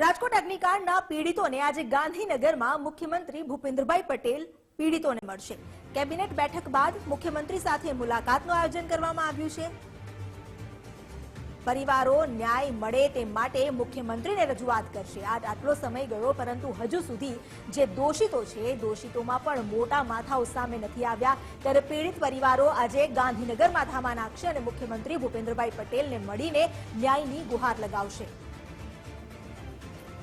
રાજકોટ અગ્નિકાંડના પીડિતોને આજે ગાંધીનગરમાં મુખ્યમંત્રી ભૂપેન્દ્રભાઈ પટેલ પીડિતોને મળશે. કેબિનેટ બેઠક બાદ મુખ્યમંત્રી સાથે મુલાકાતનું આયોજન કરવામાં આવ્યું છે. પરિવારો ન્યાય મળે તે માટે મુખ્યમંત્રીને રજૂઆત કરશે. આજ આટલો સમય ગયો, પરંતુ હજુ સુધી જે દોષિતો છે, દોષિતોમાં પણ મોટા માથાઓ સામે નથી આવ્યા. ત્યારે પીડિત પરિવારો આજે ગાંધીનગરમાં ધામા નાખશે અને મુખ્યમંત્રી ભૂપેન્દ્રભાઈ પટેલને મળીને ન્યાયની ગુહાર લગાવશે.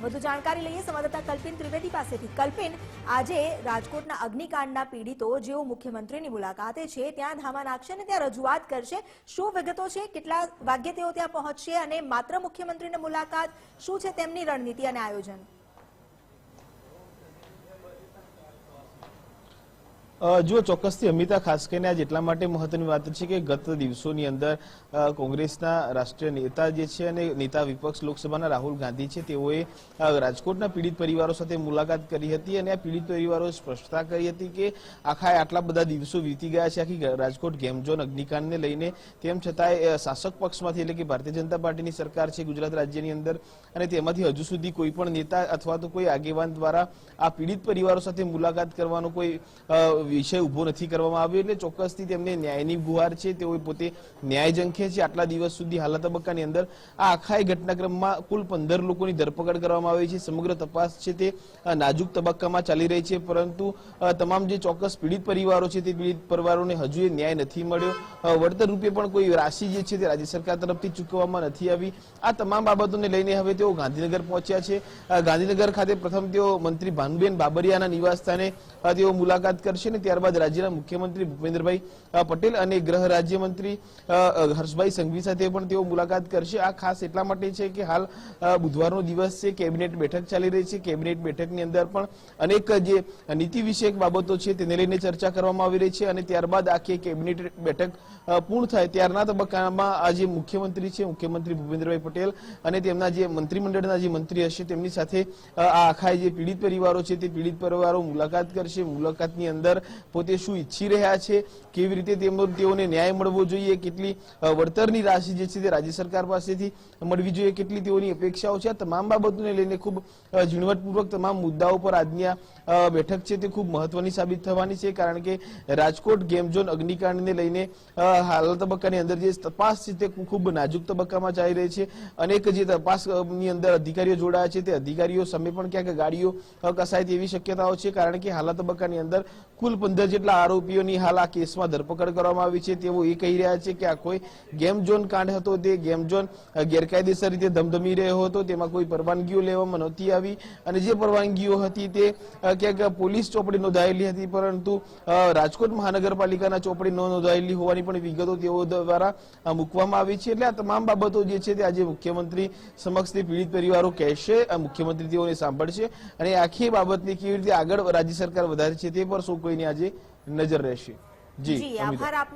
વધુ જાણકારી લઈએ સંવાદદાતા કલ્પિન ત્રિવેદી પાસેથી. કલ્પિન, આજે રાજકોટના અગ્નિકાંડના પીડિતો, જેઓ મુખ્યમંત્રીની મુલાકાતે છે, ત્યાં ધામા નાખશે અને ત્યાં રજૂઆત કરશે. શું વિગતો છે? કેટલા વાગ્યે તેઓ ત્યાં પહોંચશે? અને માત્ર મુખ્યમંત્રીની મુલાકાત શું છે તેમની રણનીતિ અને આયોજન? જુઓ, ચોક્કસથી અમિતા, ખાસ કરીને આજ એટલા માટે મહત્વની વાત છે કે ગત દિવસોની અંદર કોંગ્રેસના રાષ્ટ્રીય નેતા જે છે અને નેતા વિપક્ષ લોકસભાના રાહુલ ગાંધી છે, તેઓએ રાજકોટના પીડિત પરિવારો સાથે મુલાકાત કરી હતી અને આ પીડિત પરિવારોએ સ્પષ્ટતા કરી હતી કે આખા આટલા બધા દિવસો વીતી ગયા છે, આખી રાજકોટ ગેમઝોન અગ્નિકાંડને લઈને. તેમ છતાંય શાસક પક્ષમાંથી એટલે કે ભારતીય જનતા પાર્ટીની સરકાર છે, ગુજરાત રાજ્યની અંદર અને તેમાંથી હજુ સુધી કોઈ પણ નેતા અથવા તો કોઈ આગેવાન દ્વારા આ પીડિત પરિવારો સાથે મુલાકાત કરવાનો કોઈ વિષય ઊભો નથી કરવામાં આવ્યો એટલે ચોક્કસથી તેમને ન્યાયની ગુહાર છે તેઓ પોતે ન્યાય ઝંખે છે. આટલા દિવસ સુધી હાલના તબક્કાની અંદર આ આખા ઘટનાક્રમમાં કુલ પંદર લોકોની ધરપકડ કરવામાં આવી છે. સમગ્ર તપાસ છે તે નાજુક તબક્કામાં ચાલી રહી છે. પરંતુ તમામ જે ચોક્કસ પીડિત પરિવારો છે તે પીડિત પરિવારોને હજુ એ ન્યાય નથી મળ્યો. વળતર રૂપે પણ કોઈ રાશિ જે છે તે રાજ્ય સરકાર તરફથી ચૂકવવામાં નથી આવી. આ તમામ બાબતોને લઈને હવે તેઓ ગાંધીનગર પહોંચ્યા છે. ગાંધીનગર ખાતે પ્રથમ તેઓ મંત્રી ભાનુબેન બાબરિયાના નિવાસ સ્થાને તેઓ મુલાકાત કરશે અને ત્યારબાદ રાજ્યના મુખ્યમંત્રી ભૂપેન્દ્રભાઈ પટેલ અને ગૃહ રાજ્યમંત્રી હર્ષભાઈ સંઘવી સાથે પણ તેઓ મુલાકાત કરશે. આ ખાસ એટલા માટે છે કે હાલ બુધવારનો દિવસ છે, કેબિનેટ બેઠક ચાલી રહી છે. કેબિનેટ બેઠકની અંદર પણ અનેક, જે નીતિ વિષયક બાબતો છે તેને લઈને ચર્ચા કરવામાં આવી રહી છે અને ત્યારબાદ આખી કેબિનેટ બેઠક પૂર્ણ થાય. ત્યારના તબક્કામાં આ જે મુખ્યમંત્રી છે, મુખ્યમંત્રી ભૂપેન્દ્રભાઈ પટેલ અને તેમના જે મંત્રીમંડળના જે મંત્રી હશે તેમની સાથે આ આખા જે પીડિત પરિવારો છે તે પીડિત પરિવારો મુલાકાત કરશે. મુલાકાતની અંદર પોતે શું ઈચ્છી રહ્યા છે, કેવી રીતે તેઓને ન્યાય મળવો જોઈએ, કેટલી વળતરની રાશિ જે છે તે રાજ્ય સરકાર પાસેથી મળવી જોઈએ, કેટલી તેઓની અપેક્ષાઓ છે, આ તમામ બાબતોને લઈને ખૂબ ઝીણવટપૂર્વક તમામ મુદ્દાઓ પર આજની આ બેઠક છે તે ખૂબ મહત્વની સાબિત થવાની છે, કારણ કે રાજકોટ, ગેમ ઝોન, અગ્નિકાંડને લઈને હાલ તબક્કાની અંદર જે તપાસ છે તે ખૂબ નાજુક તબક્કામાં ચાલી રહી છે. અનેક જે તપાસની અંદર અધિકારીઓ જોડાયા છે, તે અધિકારીઓ સામે પણ ક્યાંક ગાડીઓ કસાય તેવી શક્યતાઓ છે, કારણ કે હાલ તબક્કાની અંદર કુલ પંદર જેટલા આરોપીઓની હાલ આ કેસમાં ધરપકડ કરવામાં આવી છે. તેઓ એ કહી રહ્યા છે કે આ કોઈ ગેમ ઝોન કાંડ હતો. તે ગેમ ઝોન ગેરકાયદેસર રીતે ધમધમી રહ્યો હતો. તેમાં કોઈ પરવાનગીઓ લેવામાં નહોતી આવી. અને જે પરવાનગીઓ હતી તે ક્યાંક પોલીસ ચોપડી નોંધાયેલી હતી. પરંતુ રાજકોટ મહાનગરપાલિકાના ચોપડી ન નોંધાયેલી હોવાની પણ વિગતો તેઓ દ્વારા મૂકવામાં આવી છે. એટલે આ તમામ બાબતો જે છે તે આજે મુખ્યમંત્રી સમક્ષ તે પીડિત પરિવારો કહેશે. મુખ્યમંત્રી તેઓને સાંભળશે. અને આખી બાબતને કેવી રીતે આગળ રાજ્ય સરકાર વધારે છે તે પર શું કોઈની આજે નજર રહેશે જી. આભાર આપનો